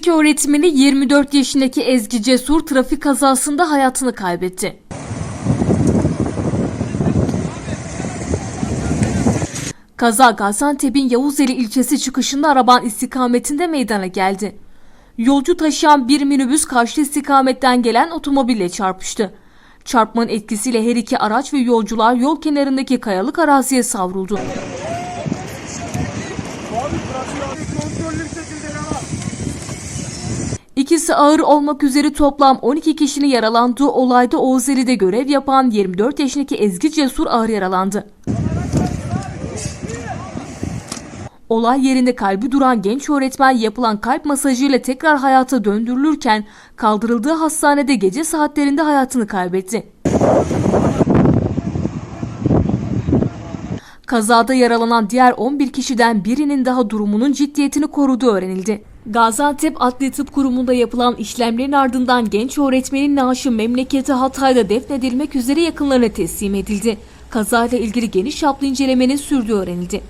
Müzik öğretmeni 24 yaşındaki Ezgi Cesur trafik kazasında hayatını kaybetti. Kaza Gaziantep'in Yavuzeli ilçesi çıkışında araban istikametinde meydana geldi. Yolcu taşıyan bir minibüs karşı istikametten gelen otomobille çarpıştı. Çarpmanın etkisiyle her iki araç ve yolcular yol kenarındaki kayalık araziye savruldu. Devam. İkisi ağır olmak üzere toplam 12 kişinin yaralandığı olayda Oğuzeli'de görev yapan 24 yaşındaki Ezgi Cesur ağır yaralandı. Olay yerinde kalbi duran genç öğretmen yapılan kalp masajıyla tekrar hayata döndürülürken kaldırıldığı hastanede gece saatlerinde hayatını kaybetti. Kazada yaralanan diğer 11 kişiden birinin daha durumunun ciddiyetini koruduğu öğrenildi. Gaziantep Adli Tıp Kurumu'nda yapılan işlemlerin ardından genç öğretmenin naaşı memleketi Hatay'da defnedilmek üzere yakınlarına teslim edildi. Kazayla ilgili geniş çaplı incelemenin sürdüğü öğrenildi.